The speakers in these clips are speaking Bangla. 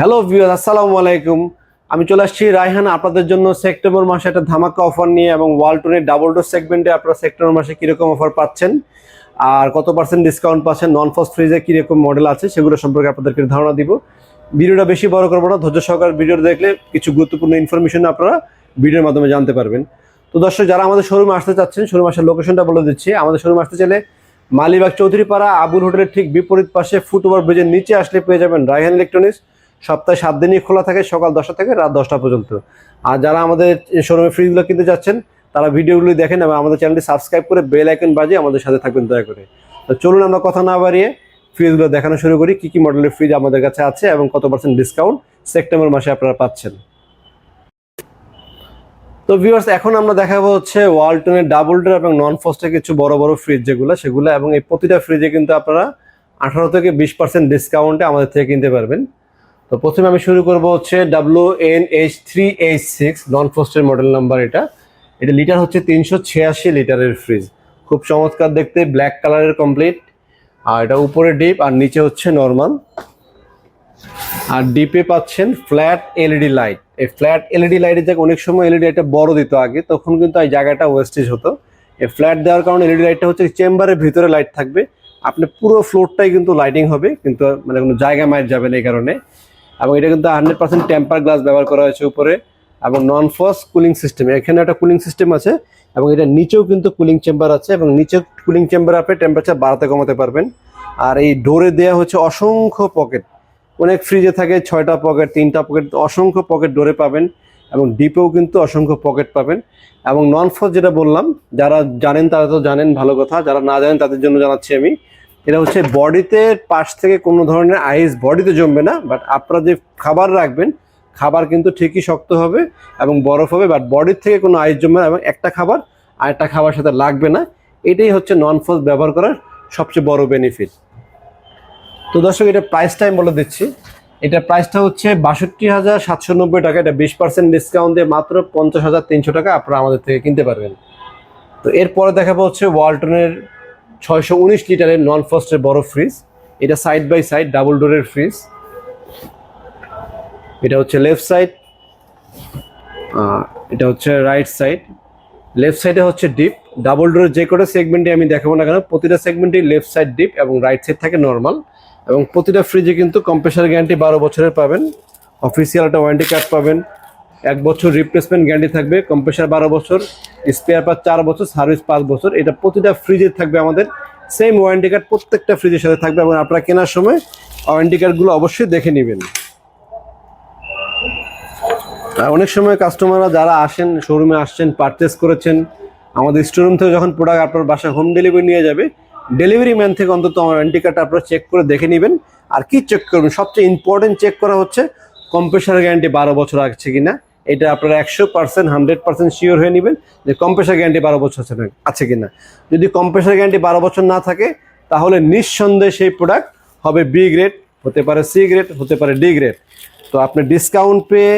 হ্যালো ভিউয়ার আসসালামু আলাইকুম। আমি চলে আসছি রায়হান, আপনাদের জন্য সেপ্টেম্বর মাসে একটা ধামাকা অফার নিয়ে এবং ওয়ালটনের ডাবল ডোর সেগমেন্টে আপনারা সেপ্টেম্বর মাসে কীরকম অফার পাচ্ছেন আর কত পার্সেন্ট ডিসকাউন্ট পাচ্ছেন নন ফস্ট ফ্রিজে কীরকম মডেল আছে সেগুলো সম্পর্কে আপনাদেরকে ধারণা দিব। ভিডিওটা বেশি বড় করব না, ধৈর্য সহকার ভিডিও দেখলে কিছু গুরুত্বপূর্ণ ইনফরমেশন আপনারা ভিডিওর মাধ্যমে জানতে পারবেন। তো দর্শক, যারা আমাদের শোরুমে আসতে চাচ্ছেন শোরুম আসার লোকেশনটা বলে দিচ্ছি। আমাদের শোরুমে আসতে চাইলে মালিবাগ চৌধুরীপাড়া, আবুল হোটেলের ঠিক বিপরীত পাশে ফুটওভার ব্রিজের নিচে আসলে পেয়ে যাবেন রায়হান ইলেকট্রনিক্স সপ্তাহে সাত দিনই খোলা থাকে, সকাল দশটা থেকে রাত দশটা পর্যন্ত। আর যারা আমাদের শোরুমে ফ্রিজগুলো কিনতে যাচ্ছেন, তারা ভিডিওগুলি দেখেন এবং আমাদের চ্যানেলটি সাবস্ক্রাইব করে বেল আইকন বাজিয়ে আমাদের সাথে থাকবেন দয়া করে। তো চলুন আমরা কথা না বাড়িয়ে ফ্রিজগুলো দেখানো শুরু করি, কী কী মডেলের ফ্রিজ আমাদের কাছে আছে এবং কত পার্সেন্ট ডিসকাউন্ট সেপ্টেম্বর মাসে আপনারা পাচ্ছেন। তো ভিউয়ার্স এখন আমরা দেখাবো হচ্ছে ওয়ালটনের ডাবল ডোর এবং নন ফস্টের কিছু বড় বড় ফ্রিজ যেগুলো, সেগুলো এবং এই প্রতিটা ফ্রিজে কিন্তু আপনারা আঠারো থেকে বিশ পার্সেন্ট ডিসকাউন্টে আমাদের থেকে কিনতে পারবেন। তো প্রথমে আমি শুরু করব হচ্ছে W N H three H six non ফস্টের model number এটা। এটা লিটার হচ্ছে তিনশো ছিয়াশি লিটারের ফ্রিজ খুব চমৎকার দেখতে ব্ল্যাক কালারের কমপ্লিট আর এটা উপরে ডিপ আর নিচে হচ্ছে নর্মাল আর ডিপে পাচ্ছেন ফ্ল্যাট এলইডি লাইট এই ফ্ল্যাট এলইডি লাইটের জায়গায় অনেক সময় এলইডি লাইটটা বড় দিত আগে, তখন কিন্তু এই জায়গাটা ওয়েস্টেজ হতো। এই ফ্ল্যাট দেওয়ার কারণে এলইডি লাইটটা হচ্ছে চেম্বারের ভিতরে লাইট থাকবে। আপনি পুরো ফ্লোরটাই কিন্তু লাইটিং হবে, কিন্তু মানে কোনো জায়গা মাইট যাবে না এই কারণে। এবং এটা কিন্তু হান্ড্রেড পার্সেন্ট টেম্পার গ্লাস ব্যবহার করা হয়েছে উপরে এবং নন ফস কুলিং সিস্টেম এখানে একটা কুলিং সিস্টেম আছে এবং এটা নিচেও কিন্তু কুলিং চেম্বার আছে এবং নিচে কুলিং চেম্বার আপনি টেম্পারেচার বাড়াতে কমাতে পারবেন। আর এই ডোরে দেওয়া হচ্ছে অসংখ্য পকেট অনেক ফ্রিজে থাকে, ছয়টা পকেট তিনটা পকেট অসংখ্য পকেট ডোরে পাবেন এবং ডিপেও কিন্তু অসংখ্য পকেট পাবেন। এবং নন ফস যেটা বললাম, যারা জানেন তারা তো জানেন ভালো কথা, যারা না জানেন তাদের জন্য জানাচ্ছি আমি। এটা হচ্ছে বডিতে পাশ থেকে কোনো ধরনের আইস বডিতে জমবে না বাট আপনারা যে খাবার রাখবেন, খাবার কিন্তু ঠিকই শক্ত হবে এবং বরফ হবে বাট বডির থেকে কোনো আইস জমবে না এবং একটা খাবার আর একটা খাবার সাথে লাগবে না। এটাই হচ্ছে নন ফস ব্যবহার করার সবচেয়ে বড় বেনিফিট তো দর্শক, এটা প্রাইসটা আমি বলে দিচ্ছি। এটা প্রাইসটা হচ্ছে বাষট্টি হাজার সাতশো নব্বই টাকা। এটা বিশ পার্সেন্ট ডিসকাউন্ট দিয়ে মাত্র পঞ্চাশ হাজার তিনশো টাকা আপনারা আমাদের থেকে কিনতে পারবেন। তো এরপরে দেখাবো হচ্ছে ওয়ালটনের ছয়শো উনিশ লিটারের নন ফস্টের বড় ফ্রিজ এটা সাইড বাই সাইড ডাবল ডোরের ফ্রিজ এটা হচ্ছে লেফট সাইড এটা হচ্ছে রাইট সাইড লেফট সাইডে হচ্ছে ডিপ ডাবল ডোরের যে কটা সেগমেন্টে আমি দেখাবো না কেন, প্রতিটা সেগমেন্টেই লেফট সাইড ডিপ এবং রাইট সাইড থাকে নর্মাল এবং প্রতিটা ফ্রিজে কিন্তু কম্প্রেসার গ্যারান্টি বারো বছরের পাবেন। অফিসিয়াল একটা ওয়ারেন্টি কার্ড পাবেন। এক বছর রিপ্লেসমেন্ট গ্যারান্টি থাকবে কম্প্রেসার বারো বছর স্পেয়ার পার চার বছর সার্ভিস পাঁচ বছর, এটা প্রতিটা ফ্রিজে থাকবে আমাদের। সেম ওয়ারেন্টি কার্ড প্রত্যেকটা ফ্রিজের সাথে থাকবে এবং আপনারা কেনার সময় ওয়ারেন্টি কার্ডগুলো অবশ্যই দেখে নেবেন। আর অনেক সময় কাস্টমাররা যারা আসেন শোরুমে আসছেন পারচেস করেছেন, আমাদের স্টোরুম থেকে যখন প্রোডাক্ট আপনার বাসায় হোম ডেলিভারি নিয়ে যাবে ডেলিভারি ম্যান থেকে অন্তত আমার ওয়ারেন্টি কার্ডটা আপনারা চেক করে দেখে নেবেন। আর কি চেক করবেন? সবচেয়ে ইম্পর্টেন্ট চেক করা হচ্ছে কম্প্রেসার গ্যারান্টি বারো বছর আছে কিনা। এটা আপনারা একশো পার্সেন্ট হান্ড্রেড পার্সেন্ট শিওর হয়ে নেবেন যে কম্প্রেসার গ্যারান্টি বারো বছর আছে না- আছে কিনা। যদি কম্প্রেসার গ্যারান্টি বারো বছর না থাকে, তাহলে নিঃসন্দেহে সেই প্রোডাক্ট হবে বি গ্রেড হতে পারে সি গ্রেড হতে পারে ডি গ্রেড তো আপনি ডিসকাউন্ট পেয়ে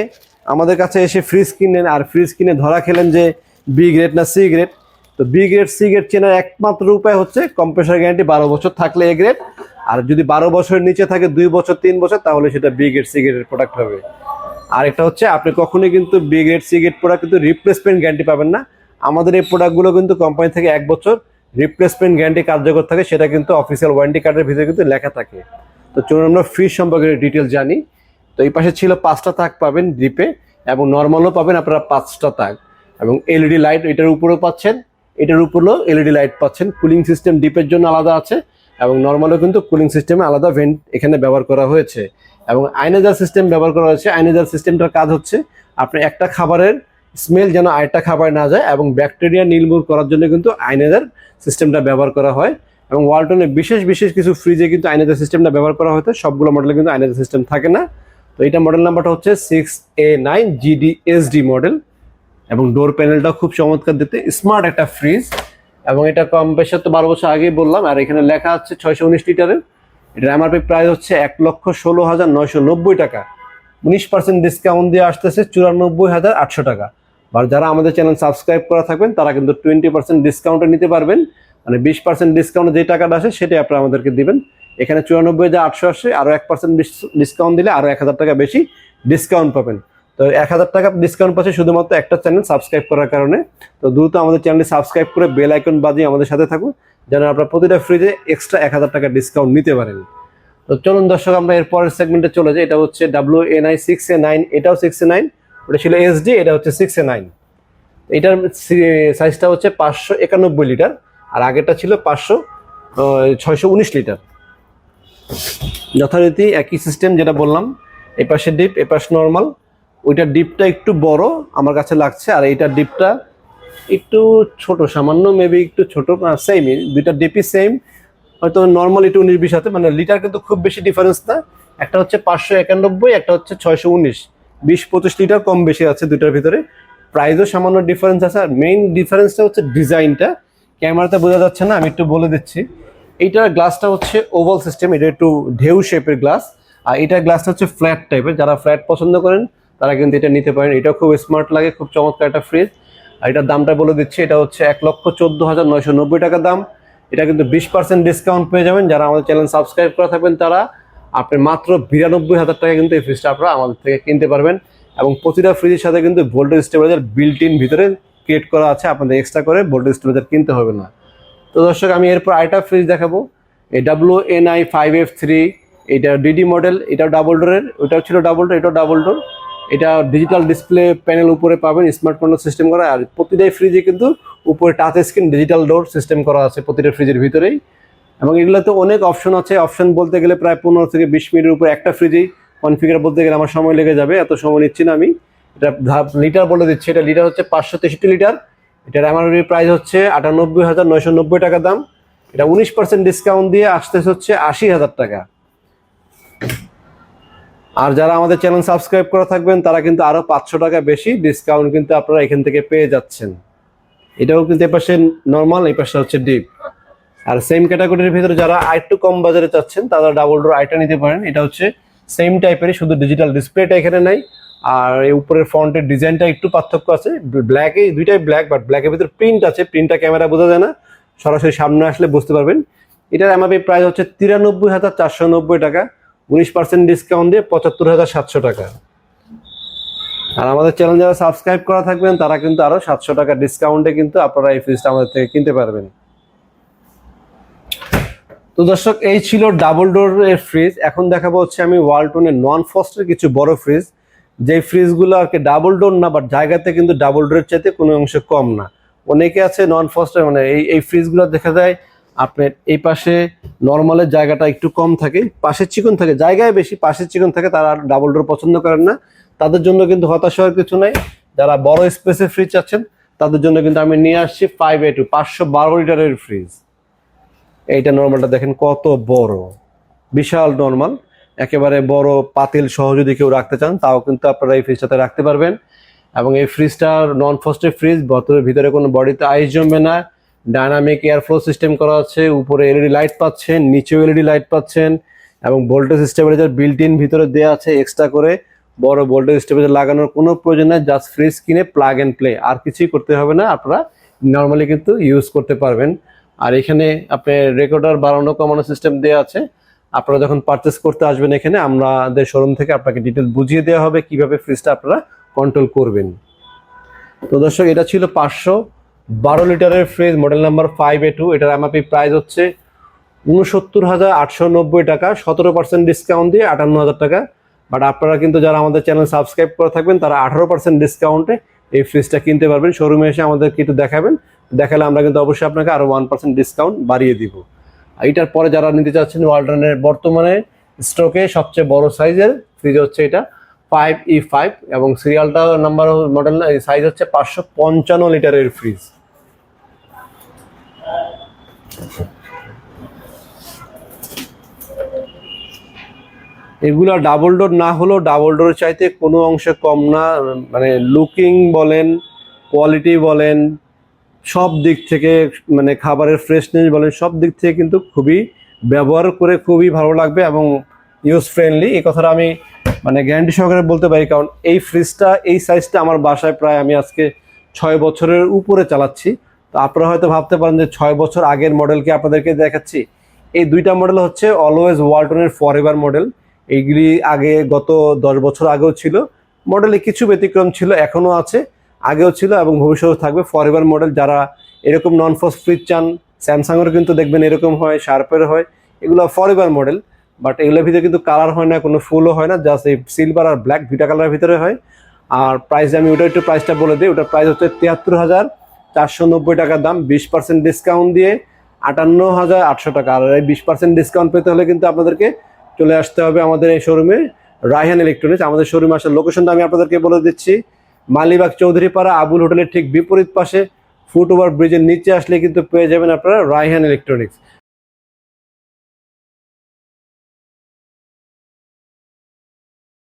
আমাদের কাছে এসে ফ্রিজ কিনেন আর ফ্রিজ কিনে ধরা খেলেন যে বি গ্রেড না সি গ্রেড তো বি গ্রেড সি গ্রেড চেনার একমাত্র উপায় হচ্ছে কম্প্রেসার গ্যারান্টি বারো বছর থাকলে এ গ্রেড আর যদি বারো বছরের নিচে থাকে দুই বছর, তিন বছর, তাহলে সেটা বি গ্রেড সি গ্রেডের প্রোডাক্ট হবে। আর একটা হচ্ছে, আপনি কখনোই কিন্তু B grade C grade product কিন্তু রিপ্লেসমেন্ট গ্যারান্টি পাবেন না। আমাদের এই প্রোডাক্টগুলো কিন্তু কোম্পানি থেকে এক বছর রিপ্লেসমেন্ট গ্যারান্টি কার্যকর থাকে, সেটা কিন্তু অফিসিয়াল ওয়ারেন্টি কার্ডের ভিতরে কিন্তু লেখা থাকে। তো চলুন আমরা ফ্রিজ সম্পর্কে ডিটেল জানি। তো এই পাশে ছিল পাঁচটা তাক পাবেন ডিপে এবং নর্মালও পাবেন আপনারা পাঁচটা তাক। এবং এলইডি লাইট এটার উপরেও পাচ্ছেন, এটার উপরেও এলইডি লাইট পাচ্ছেন। কুলিং সিস্টেম ডিপের জন্য আলাদা আছে, এবং নর্মালও কিন্তু কুলিং সিস্টেমে আলাদা ভেন্ট এখানে ব্যবহার করা হয়েছে। এবং আইনেজার সিস্টেম ব্যবহার করা হয়েছে। আইনেজার সিস্টেমটার কাজ হচ্ছে, আপনি একটা খাবারের স্মেল যেন আরেকটা খাবার না যায় এবং ব্যাকটেরিয়া নির্মূল করার জন্য কিন্তু আইনেজার সিস্টেমটা ব্যবহার করা হয় এবং ওয়ালটনে বিশেষ বিশেষ কিছু ফ্রিজে কিন্তু আইনেজার সিস্টেমটা ব্যবহার করা হতো। সবগুলো মডেলে কিন্তু আইনেজার সিস্টেম থাকে না। তো এটা মডেল নাম্বারটা হচ্ছে six A nine GD SD model এবং ডোর প্যানেলটাও খুব চমৎকার দিতে স্মার্ট একটা ফ্রিজ এবং এটা কম বেশি তো বারো বছর আগেই বললাম, আর এখানে লেখা আছে ছয়শো উনিশ লিটারের। এটার এমআরপি প্রাইস হচ্ছে এক লক্ষ ষোলো হাজার নয়শো নব্বই টাকা। উনিশ পার্সেন্ট ডিসকাউন্ট দিয়ে আসতেছে চুরানব্বই হাজার আটশো টাকা। আর যারা আমাদের চ্যানেল সাবস্ক্রাইব করা থাকবেন, তারা কিন্তু টোয়েন্টি পার্সেন্ট ডিসকাউন্টে নিতে পারবেন। মানে বিশ পার্সেন্ট ডিসকাউন্টে যে টাকাটা আসে, সেটাই আপনারা আমাদেরকে দিবেন। এখানে চুরানব্বই হাজার আটশো আসে আরও এক পার্সেন্ট ডিসকাউন্ট দিলে আরও এক হাজার টাকা বেশি ডিসকাউন্ট পাবেন। তো এক হাজার টাকা ডিসকাউন্ট পাচ্ছে শুধুমাত্র একটা চ্যানেল সাবস্ক্রাইব করার কারণে। তো দ্রুত আমাদের চ্যানেলটি সাবস্ক্রাইব করে বেল আইকন বাজিয়ে আমাদের সাথে থাকুন, যেন আপনারা প্রতিটা ফ্রিজে এক্সট্রা এক হাজার টাকা ডিসকাউন্ট নিতে পারেন। তো চলুন দর্শক, আমরা এর পরের সেগমেন্টে চলে যাই। এটা হচ্ছে W N I six A nine এটাও সিক্স এ নাইন ওটা ছিল এসডি এটা হচ্ছে সিক্স এ নাইন এটার সাইজটা হচ্ছে পাঁচশো একানব্বই লিটার, আর আগেরটা ছিল পাঁচশো ছয়শো উনিশ লিটার। যথারীতি একই সিস্টেম যেটা বললাম এ পাশে ডিপ এপাশ নর্মাল ওইটার ডিপটা একটু বড় আমার কাছে লাগছে, আর এইটার ডিপটা একটু ছোট, সামান্য মেবি একটু ছোট সেমই দুইটা ডিপই সেম হয়তো নর্মাল একটু উনিশ বিশ হাতে মানে লিটার কিন্তু খুব বেশি ডিফারেন্স না। একটা হচ্ছে পাঁচশো একানব্বই, একটা হচ্ছে ছয়শো উনিশ। বিশ পঁচিশ লিটার কম বেশি আছে দুইটার ভিতরে। প্রাইসও সামান্য ডিফারেন্স আছে, আর মেইন ডিফারেন্সটা হচ্ছে ডিজাইনটা ক্যামেরাতে বোঝা যাচ্ছে না, আমি একটু বলে দিচ্ছি। এইটার গ্লাসটা হচ্ছে ওভাল সিস্টেম এটা একটু ঢেউ শেপের গ্লাস আর এটার গ্লাসটা হচ্ছে ফ্ল্যাট টাইপের যারা ফ্ল্যাট পছন্দ করেন তারা কিন্তু এটা নিতে পারেন। এটাও খুব স্মার্ট লাগে, খুব চমৎকার একটা ফ্রিজ আর এটার দামটা বলে দিচ্ছি, এটা হচ্ছে এক লক্ষ চোদ্দ হাজার নয়শো নব্বই টাকা দাম। এটা কিন্তু বিশ পার্সেন্ট ডিসকাউন্ট পেয়ে যাবেন। যারা আমাদের চ্যানেল সাবস্ক্রাইব করা থাকবেন তারা, আপনি মাত্র বিরানব্বই হাজার টাকা কিন্তু এই ফ্রিজটা আপনারা আমাদের থেকে কিনতে পারবেন। এবং প্রতিটা ফ্রিজের সাথে কিন্তু ভোল্টেজ স্টেবিলাইজার বিল্ট ইন ভিতরে ক্রিয়েট করা আছে। আপনাদের এক্সট্রা করে ভোল্টেজ স্টেবিলাইজার কিনতে হবে না। তো দর্শক, আমি এরপর আরেকটা ফ্রিজ দেখাবো। এই W N I five F three এটা ডিডি মডেল এটাও ডাবল ডোরের ওটাও ছিল ডাবল ডোর এটাও ডাবল ডোর এটা ডিজিটাল ডিসপ্লে প্যানেল উপরে পাবেন স্মার্টফোন সিস্টেম করা, আর প্রতিটাই ফ্রিজে কিন্তু উপরে touch screen digital door system করা আছে প্রতিটা ফ্রিজের ভিতরেই। এবং এগুলোতে অনেক অপশন আছে অপশন বলতে গেলে প্রায় পনেরো থেকে বিশ মিনিটের উপরে একটা ফ্রিজেই কনফিগার বলতে গেলে আমার সময় লেগে যাবে, এত সময় নিচ্ছি না আমি। এটা লিটার বলে দিচ্ছি, এটা লিটার হচ্ছে পাঁচশো তেষট্টি লিটার এটার এমআরপি প্রাইস হচ্ছে আটানব্বই হাজার নয়শো নব্বই টাকা দাম। এটা উনিশ পার্সেন্ট ডিসকাউন্ট দিয়ে আসতে হচ্ছে আশি হাজার টাকা। আর যারা আমাদের চ্যানেল সাবস্ক্রাইব করা থাকবেন, তারা কিন্তু আরও পাঁচশো টাকা বেশি ডিসকাউন্ট কিন্তু আপনারা এখান থেকে পেয়ে যাচ্ছেন। এটাও কিন্তু এপাশে নর্মাল এই পাশে হচ্ছে ডিপ আর সেম ক্যাটাগরির ভিতরে যারা আরেকটু কম বাজারে চাচ্ছেন, তারা ডাবল ডোর আইটা নিতে পারেন। এটা হচ্ছে সেম টাইপেরই শুধু ডিজিটাল ডিসপ্লেটা এখানে নাই। আর এই উপরের ফ্রন্টের ডিজাইনটা একটু পার্থক্য আছে। ব্ল্যাকে দুইটাই ব্ল্যাক বাট ব্ল্যাকের ভিতরে প্রিন্ট আছে। প্রিন্টটা ক্যামেরা বোঝা যায় না। সরাসরি সামনে আসলে বুঝতে পারবেন। এটার এমআপি প্রাইস হচ্ছে তিরানব্বই হাজার চারশো নব্বই টাকা। উনিশ পার্সেন্ট ডিসকাউন্ট দিয়ে পঁচাত্তর হাজার সাতশো টাকা। আর আমাদের চ্যানেল যারা সাবস্ক্রাইব করা থাকবেন, তারা কিন্তু আরও সাতশো টাকা ডিসকাউন্টে কিন্তু আপনারা এই ফ্রিজটা আমাদের থেকে কিনতে পারবেন। তো দর্শক, এই ছিল ডাবল ডোর এর ফ্রিজ এখন দেখাবো হচ্ছে আমি ওয়ালটনের নন ফস্টের কিছু বড় ফ্রিজ যে ফ্রিজগুলো আর কি ডাবল ডোর না বাট জায়গাতে কিন্তু ডাবল ডোরের চাইতে কোনো অংশ কম না। অনেকে আছে নন ফস্টের মানে এই এই ফ্রিজগুলো দেখা যায় আপনার এই পাশে নর্মালের জায়গাটা একটু কম থাকে, পাশের চিকন থাকে, জায়গায় বেশি পাশের চিকন থাকে, তারা ডাবল ডোর পছন্দ করেন না। তাদের জন্য কিন্তু হতাশ হওয়ার কিছু নাই। যারা বড় স্পেসে ফ্রিজ চাচ্ছেন তাদের জন্য কিন্তু আমি নিয়ে আসছি ফাইভ এ টু পাঁচশো বারো লিটারের ফ্রিজ এইটা নর্মালটা দেখেন কত বড়। বিশাল নর্মাল। একেবারে বড় পাতিল সহ যদি কেউ রাখতে চান, তাও কিন্তু আপনারা এই ফ্রিজটাতে রাখতে পারবেন। এবং এই ফ্রিজটার নন ফস্টের ফ্রিজ বতরের ভিতরে কোনো বডিতে আইস জমবে না। ডায়নামিক এয়ার ফ্লো সিস্টেম করা আছে, উপরে এলইডি লাইট পাচ্ছেন, নিচেও এলইডি লাইট পাচ্ছেন, এবং ভোল্টেজ স্টেবিলাইজার বিল্ট ইন ভিতরে দেওয়া আছে এক্সট্রা করে। বড় ভোল্টেজ স্টেবিলাইজার লাগানোর কোনো প্রয়োজন নেই জাস্ট ফ্রিজ কিনে প্লাগ অ্যান্ড প্লে আর কিছুই করতে হবে না, আপনারা নর্মালি কিন্তু ইউজ করতে পারবেন। আর এখানে আপনি রেকর্ডার বাড়ানো, কমানো সিস্টেম দেওয়া আছে। আপনারা যখন পারচেস করতে আসবেন এখানে, আমাদের শোরুম থেকে আপনাকে ডিটেল বুঝিয়ে দেওয়া হবে কীভাবে ফ্রিজটা আপনারা কন্ট্রোল করবেন। তো দর্শক, এটা ছিল পাঁচশো। বারো লিটারের fridge model number five A two এটার এমআপি প্রাইস হচ্ছে উনসত্তর হাজার আটশো নব্বই টাকা। সতেরো পার্সেন্ট ডিসকাউন্ট দিয়ে আটান্ন হাজার টাকা। বাট আপনারা কিন্তু যারা আমাদের চ্যানেল সাবস্ক্রাইব করে থাকবেন, তারা আঠারো পার্সেন্ট ডিসকাউন্টে এই ফ্রিজটা কিনতে পারবেন। শোরুমে এসে আমাদেরকে একটু দেখাবেন। দেখালে আমরা কিন্তু অবশ্যই আপনাকে আরও ওয়ান পার্সেন্ট ডিসকাউন্ট বাড়িয়ে দিব। এটার পরে যারা নিতে চাচ্ছেন ওয়ালটনের বর্তমানে স্টকে সবচেয়ে বড় সাইজের ফ্রিজ হচ্ছে এটা ফাইভ ই ফাইভ এবং সিরিয়ালটা নাম্বার মডেল সাইজ হচ্ছে পাঁচশো পঞ্চান্ন লিটারের ফ্রিজ এগুলো ডাবল ডোর না হলেও ডাবল ডোর চাইতে কোনো অংশে কম না মানে লুকিং বলেন কোয়ালিটি বলেন, সব দিক থেকে মানে খাবারের ফ্রেশনেস বলেন, সব দিক থেকে কিন্তু খুবই ব্যবহার করে খুবই ভালো লাগবে এবং ইউজ ফ্রেন্ডলি এই কথাটা আমি মানে গ্যারান্টি সহকারে বলতে পারি, কারণ এই ফ্রিজটা এই সাইজটা আমার বাসায় প্রায় আমি আজকে ছয় বছরের উপরে চালাচ্ছি। তো আপনারা হয়তো ভাবতে পারেন যে ছয় বছর আগের মডেলকে আপনাদেরকে দেখাচ্ছি। এই দুইটা মডেল হচ্ছে অলওয়েজ ওয়ালটনের ফর এভার মডেল এইগুলি আগে গত দশ বছর আগেও ছিল। মডেলে কিছু ব্যতিক্রম ছিল, এখনও আছে। আগেও ছিল এবং ভবিষ্যতে থাকবে। ফর এভার মডেল যারা এরকম নন ফস ফ্রিজ চান, স্যামসাংয়েরও কিন্তু দেখবেন এরকম হয় শার্পের হয়। এগুলো ফর এভার মডেল বাট এগুলোর ভিতরে কিন্তু কালার হয় না, কোনো ফুলও হয় না জাস্ট এই সিলভার আর ব্ল্যাক দুইটা কালারের ভিতরে হয়। আর প্রাইস আমি ওটা একটু প্রাইসটা বলে দিই, ওটার প্রাইস হচ্ছে তিয়াত্তর হাজার। চারশো নব্বই টাকার দাম, বিশ পার্সেন্ট ডিসকাউন্ট দিয়ে আটান্ন হাজার আটশো টাকা। আর এই বিশ পার্সেন্ট ডিসকাউন্ট পেতে হলে কিন্তু আপনাদেরকে চলে আসতে হবে আমাদের এই শোরুমে রায়হান ইলেকট্রনিক্স আমাদের শোরুমে আসার লোকেশনটা আমি আপনাদেরকে বলে দিচ্ছি। মালিবাগ চৌধুরীপাড়া, আবুল হোটেলের ঠিক বিপরীত পাশে ফুট ওভার ব্রিজের নিচে আসলে কিন্তু পেয়ে যাবেন আপনারা রায়হান ইলেকট্রনিক্স